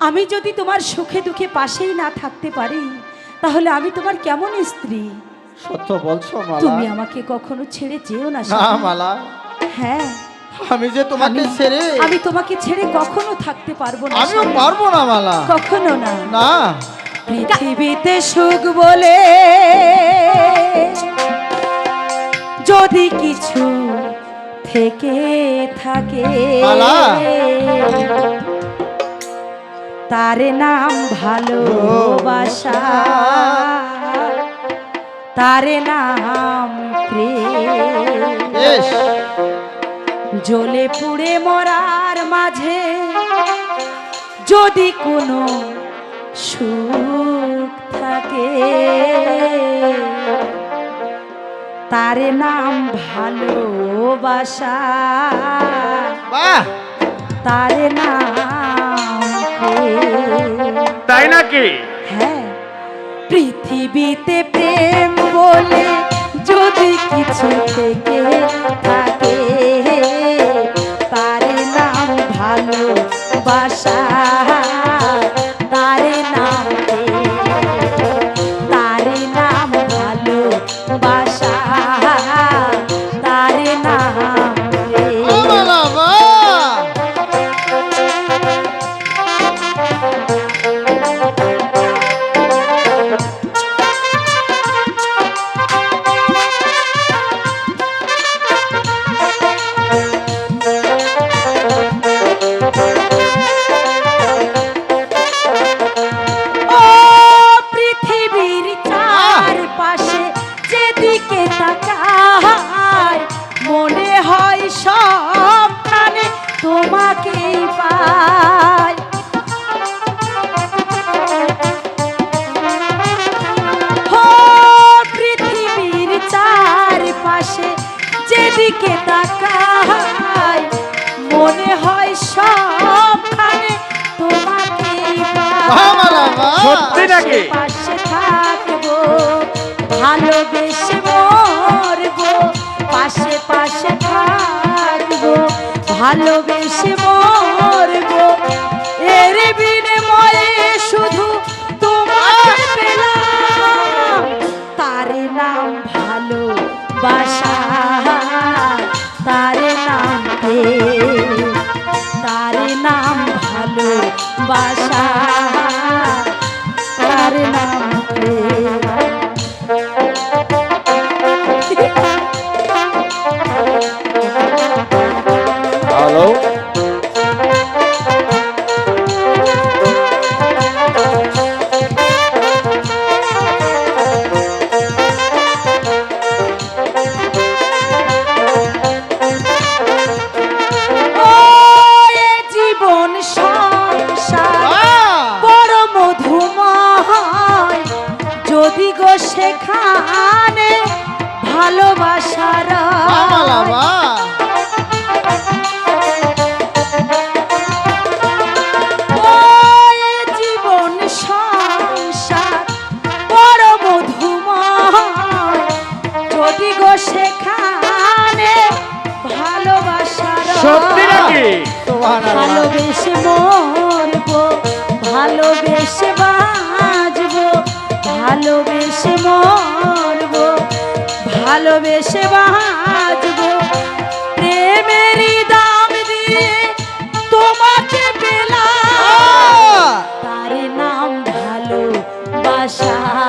আমি যদি তোমার সুখে দুঃখে পাশেই না থাকতে পারি তাহলে আমি তোমার কেমন স্ত্রী? সত্য বলছো মালা। তুমি আমাকে কখনো ছেড়ে যেও না না স্বামী। মালা। হ্যাঁ। আমি যে তোমাকে ছেড়ে আমি তোমাকে ছেড়ে কখনো থাকতে পারব না আমিও স্বামী। পারব না মালা। কখনো না। না। পৃথিবীতে সুখ বলে যদি কিছু থেকে থাকে মালা। তার নাম ভালোবাসা। তার নাম প্রেম। জ্বলে পুড়ে মরার মাঝে যদি কোনো সুখ থাকে তার নাম ভালোবাসা। তার নাম। তাই নাকি? হ্যাঁ পৃথিবীতে প্রেম বলে যদি কিছু থেকে থাকে তার নাম ভালোবাসা। সত্যি নাকি পাশে থাকব ভালোবেসে মরবো পাশে পাশে থাকব ভালোবেসে মরবো এর বিনিময়ে যদি গো সেখানে ভালোবাসার জীবন সংসার বড় মধুময় যদি গো সেখানে ভালোবাসার সত্যি নাকি? সুবহানাল্লাহ ভালোবেসে মরবো ভালোবেসে বাঁচবো। প্রেমেরই দাম দিয়ে তোমাকে পেলাম। তার নাম ভালোবাসা।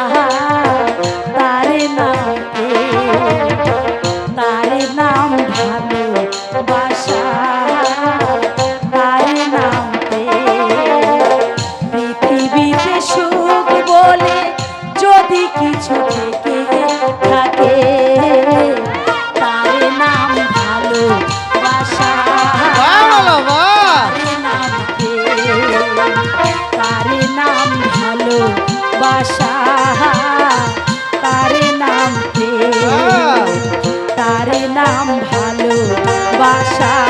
ভালোবাসা। তার নাম তার নাম ভালোবাসা।